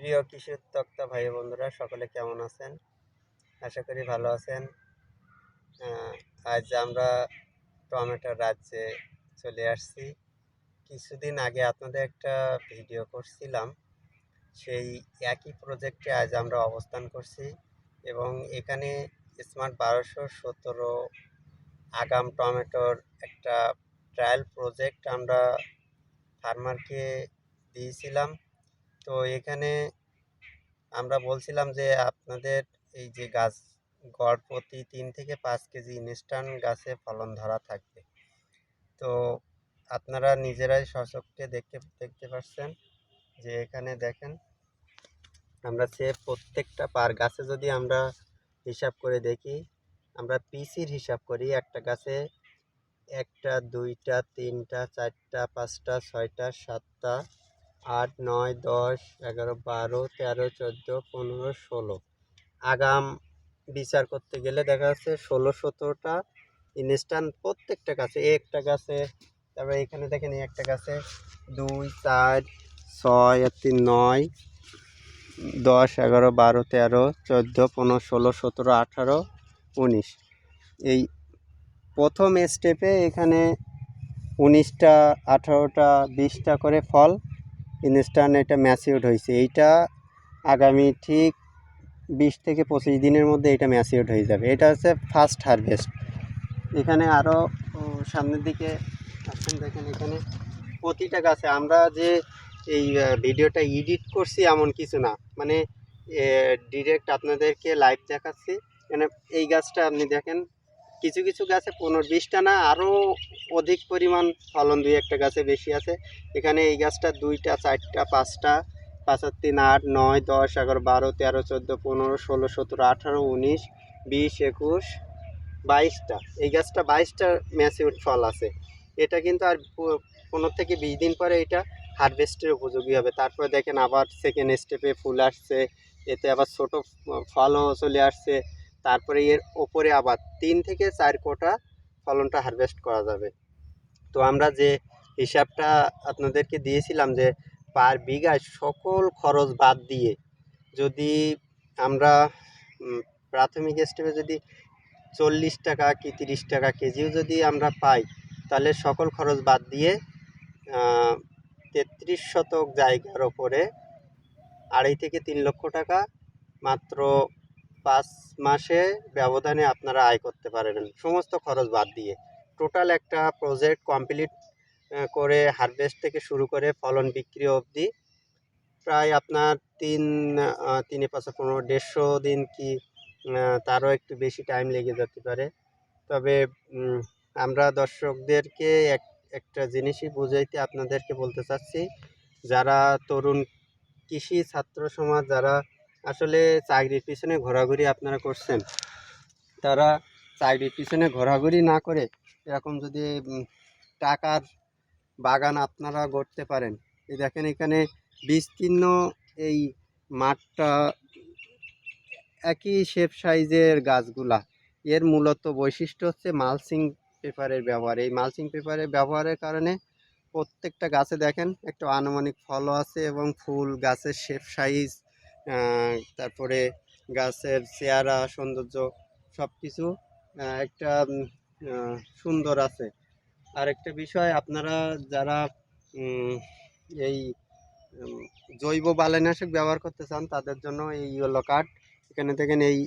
প্রিয় কৃষি উদ্যোক্তা ভাই বন্ধুরা, সকলে কেমন আছেন? আশা করি ভালো আছেন। আজ আমরা টমেটোর রাজ্যে চলে আসছি। কিছুদিন আগে আপনাদের একটা ভিডিও করছিলাম। সেই একই প্রজেক্টে আজ আমরা অবস্থান করছি এবং এখানে স্মার্ট বারোশো সতেরো আগাম টমেটোর একটা ট্রায়াল প্রজেক্ট আমরা ফার্মারকে দিয়েছিলাম। তো এখানে আমরা বলছিলাম যে আপনাদের এই যে গাছ গড় প্রতি তিন থেকে পাঁচ কেজি ইনস্ট্যান্ট গাছে ফলন ধরা থাকবে। তো আপনারা নিজেরাই সচক্ষে দেখতে দেখতে পাচ্ছেন যে এখানে দেখেন, আমরা সে প্রত্যেকটা পার গাছে যদি আমরা হিসাব করে দেখি, আমরা পিসির হিসাব করি একটা গাছে একটা, দুইটা, তিনটা, চারটা, পাঁচটা, ছয়টা, সাতটা আট, নয়, দশ, এগারো, বারো, তেরো, চোদ্দ, পনেরো, ষোলো। আগাম বিচার করতে গেলে দেখা যাচ্ছে ষোলো, সতেরোটা ইনস্ট্যান্ট প্রত্যেকটা গাছে, একটা গাছে, তারপরে এখানে দেখেন একটা গাছে, দুই, চার, ছয়, আর তিন, নয়, দশ, এগারো, বারো, তেরো, চোদ্দ, পনেরো, ষোলো, সতেরো, আঠারো, উনিশ। এই প্রথম স্টেপে এখানে উনিশটা, আঠারোটা, বিশটা করে ফল ইনস্ট্যান্ট এটা ম্যাচিউড হয়েছে। এইটা আগামী ঠিক বিশ থেকে পঁচিশ দিনের মধ্যে এটা ম্যাচিউড হয়ে যাবে। এটা হচ্ছে ফার্স্ট হারভেস্ট এখানে আরও সামনের দিকে আসেন, দেখেন এখানে প্রতিটা গাছে আমরা যে এই ভিডিওটা এডিট করছি এমন কিছু না। মানে ডিরেক্ট আপনাদেরকে লাইভ দেখাচ্ছি। মানে এই গাছটা আপনি দেখেন কিছু কিছু গাছে পনেরো বিশটা না আরও অধিক পরিমাণ ফলন দুই একটা গাছে বেশি আছে। এখানে এই গাছটা দুইটা, চারটা, পাঁচটা, পাঁচ আর তিন, আট, নয়, দশ, এগারো, বারো, তেরো, চোদ্দ, পনেরো, ষোলো, সতেরো, আঠারো, উনিশ, বিশ, একুশ, বাইশটা। এই গাছটা বাইশটা ম্যাচিউর ফল আছে। এটা কিন্তু আর পনেরো থেকে বিশ দিন পরে এটা হারভেস্টের উপযোগী হবে। তারপরে দেখেন আবার সেকেন্ড স্টেপে ফুল আসছে, এতে আবার ছোটো ফলও চলে আসছে। তারপরে এর ওপরে আবার তিন থেকে চার কোটা ফলনটা হারভেস্ট করা যাবে। তো আমরা যে হিসাবটা আপনাদেরকে দিয়েছিলাম যে পার বিঘায় সকল খরচ বাদ দিয়ে যদি আমরা প্রাথমিক স্টেপে যদি চল্লিশ টাকা কি তিরিশ টাকা কেজিও যদি আমরা পাই, তাহলে সকল খরচ বাদ দিয়ে তেত্রিশ শতক জায়গার ওপরে আড়াই থেকে তিন লক্ষ টাকা মাত্র পাঁচ মাসে ব্যবধানে আপনারা আয় করতে পারবেন, সমস্ত খরচ বাদ দিয়ে। টোটাল একটা প্রজেক্ট কমপ্লিট করে হারভেস্ট থেকে শুরু করে ফলন বিক্রি অবধি প্রায় আপনার তিন তিনে পাঁচশো পনেরো, দেড়শো দিন কি তারও একটু বেশি টাইম লেগে যেতে পারে। তবে আমরা দর্শকদেরকে এক, একটা জিনিসই বুঝাইতে আপনাদেরকে বলতে চাচ্ছি, যারা তরুণ কৃষি ছাত্র সমাজ, যারা আসলে চাকরির পিছনে ঘোরাঘুরি আপনারা করছেন, তারা চাকরির পিছনে ঘোরাঘুরি না করে এরকম যদি টাকার বাগান আপনারা গড়তে পারেন, এই দেখেন এখানে বিস্তীর্ণ এই মাঠটা একই শেপ সাইজের গাছগুলা, এর মূলত বৈশিষ্ট্য হচ্ছে মালচিং পেপারের ব্যবহার, এই মালচিং পেপারের ব্যবহারের কারণে প্রত্যেকটা গাছে দেখেন একটা আনুমানিক ফলও আছে এবং ফুল গাছের শেপ সাইজ তারপরে গাছের চেহারা, সৌন্দর্য সব কিছু একটা সুন্দর আছে। আর একটা বিষয়, আপনারা যারা এই জৈব বালাইনাশক ব্যবহার করতে চান, তাদের জন্য এই ইয়েলো কার্ড, এখানে দেখেন এই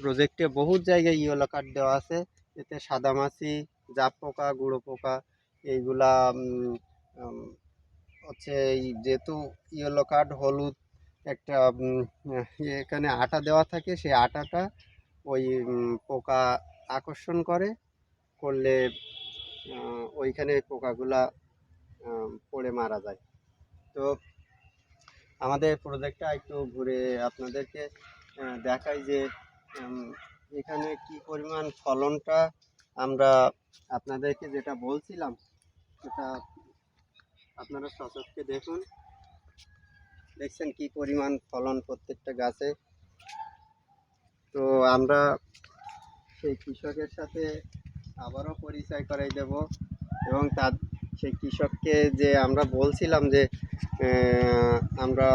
প্রজেক্টে বহুত জায়গায় ইয়েলো কার্ড দেওয়া আছে। এতে সাদামাছি জাপ পোকা, গুঁড়ো পোকা, এইগুলা হচ্ছে এই যেহেতু ইয়েলো কার্ড হলুদ একটা এখানে আটা দেওয়া থাকে, সেই আটাটা ওই পোকা আকর্ষণ করে, করলে ওইখানে পোকাগুলা পড়ে মারা যায়। তো আমাদের প্রজেক্টটা একটু ঘুরে আপনাদেরকে দেখাই যে এখানে কি পরিমাণ ফলনটা আমরা আপনাদেরকে যেটা বলছিলাম, সেটা আপনারা সচক্ষে দেখুন। দেখছেন কি পরিমাণ ফলন প্রত্যেকটা গাছে। তো আমরা সেই কৃষকের সাথে আবারও পরিচয় করাই দেব এবং তার সেই কৃষককে যে আমরা বলছিলাম যে আমরা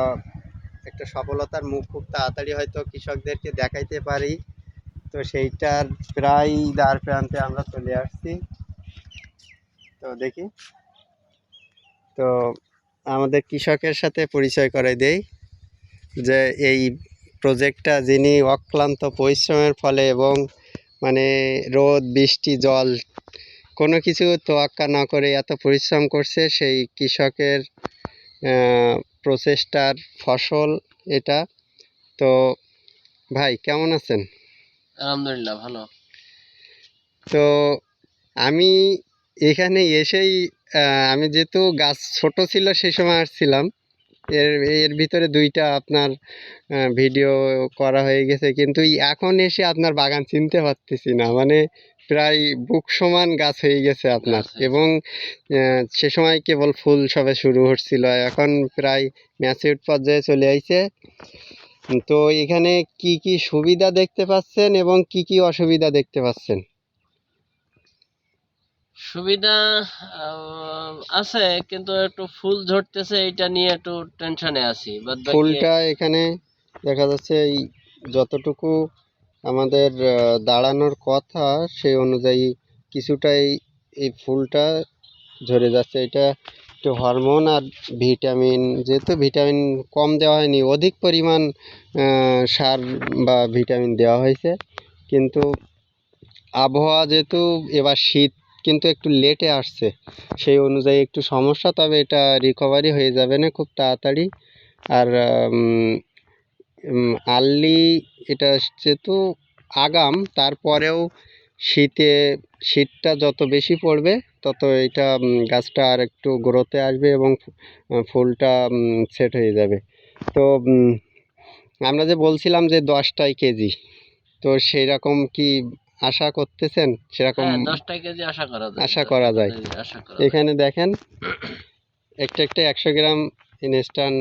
একটা সফলতার মুখ খুব তাড়াতাড়ি হয়তো কৃষকদেরকে দেখাইতে পারি। তো সেইটার প্রায় দ্বার প্রান্তে আমরা চলে আসছি। তো দেখি। তো আমাদের কৃষকের সাথে পরিচয় করে দেই যে এই প্রজেক্টটা যিনি অক্লান্ত পরিশ্রমের ফলে এবং মানে রোদ বৃষ্টি জল কোনো কিছু তোয়াক্কা না করে এত পরিশ্রম করছে সেই কৃষকের প্রচেষ্টার ফসল এটা। তো ভাই কেমন আছেন? আলহামদুলিল্লাহ ভালো। তো আমি এখানে এসেই আমি যেহেতু গাছ ছোট ছিল সেই সময় আসছিলাম। এর এর ভিতরে দুইটা আপনার ভিডিও করা হয়ে গেছে। কিন্তু এখন এসে আপনার বাগান চিনতে পারতেছি না। মানে প্রায় বুক সমান গাছ হয়ে গেছে আপনার। এবং সে সময় কেবল ফুল সবে শুরু হচ্ছিল। এখন প্রায় ম্যাচিউর পর্যায়ে চলে আইছে। তো এখানে কি কি সুবিধা দেখতে পাচ্ছেন এবং কি কি অসুবিধা দেখতে পাচ্ছেন? সুবিধা আছে, কিন্তু একটু ফুল ঝরতেছে, এটা নিয়ে একটু টেনশনে আছি। ফুলটা এখানে দেখা যাচ্ছে এই যতটুকু আমাদের দাঁড়ানোর কথা, সেই অনুযায়ী কিছুটাই এই ফুলটা ঝরে যাচ্ছে। এটা একটু হরমোন আর ভিটামিন, যেহেতু ভিটামিন কম দেওয়া হয়নি, অধিক পরিমাণ সার বা ভিটামিন দেওয়া হয়েছে। কিন্তু আবহাওয়া যেহেতু এবার শীত কিন্তু একটু লেটে আসছে। সেই অনুযায়ী একটু সমস্যা, তবে এটা রিকভারি হয়ে যাবে না খুব তাড়াতাড়ি। আর আর্লি এটা যেহেতু আগাম, তারপরেও শীতে, শীতটা যত বেশি পড়বে, তত এটা গাছটা আর একটু গ্রোথে আসবে এবং ফুলটা সেট হয়ে যাবে। তো আমরা যে বলছিলাম যে দশটায় কেজি, তো সেই রকম কি আশা করতেছেন? সেরকম হ্যাঁ দশটা কেজি আশা করা যায়। আশা করা যায়। এখানে দেখেন একটা একটা একশো গ্রাম ইনস্ট্যান্ট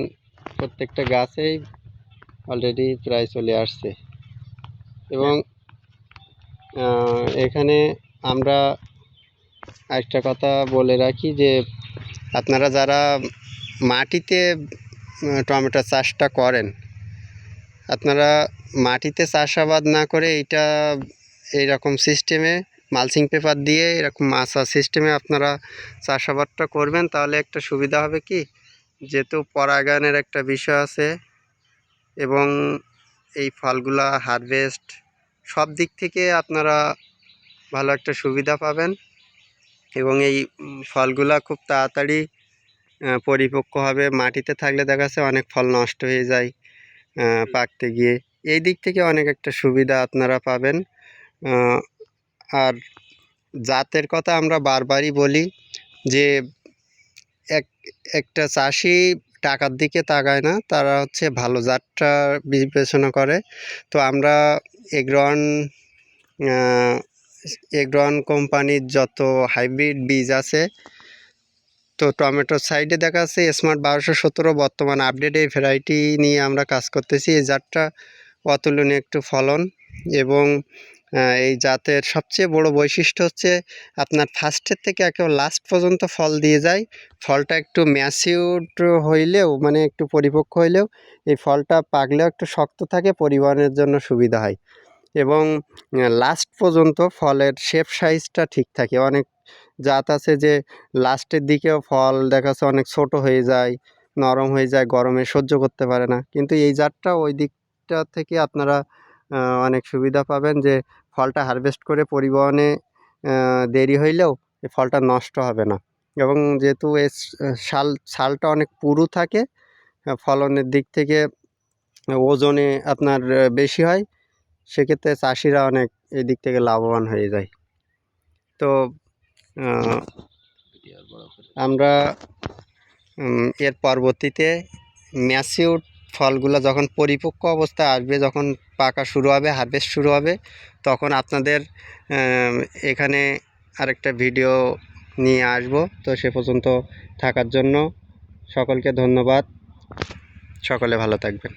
প্রত্যেকটা গাছেই অলরেডি প্রায় চলে আসছে। এবং এখানে আমরা একটা কথা বলে রাখি যে আপনারা যারা মাটিতে টমেটো চাষটা করেন আপনারা মাটিতে চাষাবাদ না করে এইটা এইরকম সিস্টেমে মালচিং পেপার দিয়ে এরকম মাছা সিস্টেমে আপনারা চাষাবাদটা করবেন তাহলে একটা সুবিধা হবে কি? যেহেতু পরাগায়নের একটা বিষয় আছে এবং এই ফলগুলা হারভেস্ট সব দিক থেকে আপনারা ভালো একটা সুবিধা পাবেন এবং এই ফলগুলা খুব তাড়াতাড়ি পরিপক্ক হবে। মাটিতে থাকলে দেখা যাচ্ছে অনেক ফল নষ্ট হয়ে যায় পাকতে গিয়ে। এই দিক থেকে অনেক একটা সুবিধা আপনারা পাবেন। আর জাতের কথা আমরা বারবারই বলি যে এক, একটা চাষি টাকার দিকে তাকায় না, তারা হচ্ছে ভালো জাতটা বিবেচনা করে। তো আমরা এগ্রন এগ্রন কোম্পানির যত হাইব্রিড বীজ আছে, তো টমেটোর সাইডে দেখা যাচ্ছে স্মার্ট বারোশো সতেরো বর্তমান আপডেট এই ভ্যারাইটি নিয়ে আমরা কাজ করতেছি। এই জাতটা অতুলনীয় একটু ফলন এবং এই জাতের সবচেয়ে বড় বৈশিষ্ট্য হচ্ছে আপনার ফার্স্টের থেকে একেবারে লাস্ট পর্যন্ত ফল দিয়ে যায়। ফলটা একটু ম্যাচিউড হইলেও মানে একটু পরিপক্ক হইলেও, এই ফলটা পাকলেও একটু শক্ত থাকে, পরিবহনের জন্য সুবিধা হয়। এবং লাস্ট পর্যন্ত ফলের শেপ সাইজটা ঠিক থাকে। অনেক জাত আছে যে লাস্টের দিকেও ফল দেখা যাচ্ছে অনেক ছোট হয়ে যায়, নরম হয়ে যায়, গরমে সহ্য করতে পারে না। কিন্তু এই জাতটা ওই দিকটা থেকে আপনারা অনেক সুবিধা পাবেন যে ফলটা হারভেস্ট করে পরিবহনে দেরি হইলেও এই ফলটা নষ্ট হবে না এবং যেহেতু এর শাল, শালটা অনেক পুরু থাকে ফলনের দিক থেকে ওজনে আপনার বেশি হয়, সেক্ষেত্রে চাষিরা অনেক এই দিক থেকে লাভবান হয়ে যায় তো। আমরা এর পরবর্তীতে ম্যাচিউর ফলগুলো যখন পরিপক্ক অবস্থায় আসবে, যখন পাকা শুরু হবে হারভেস্ট শুরু হবে। তখন আপনাদের এখানে আরেকটা ভিডিও নিয়ে আসব। তো সে পর্যন্ত থাকার জন্য সকলকে ধন্যবাদ। সকলে ভালো থাকবেন।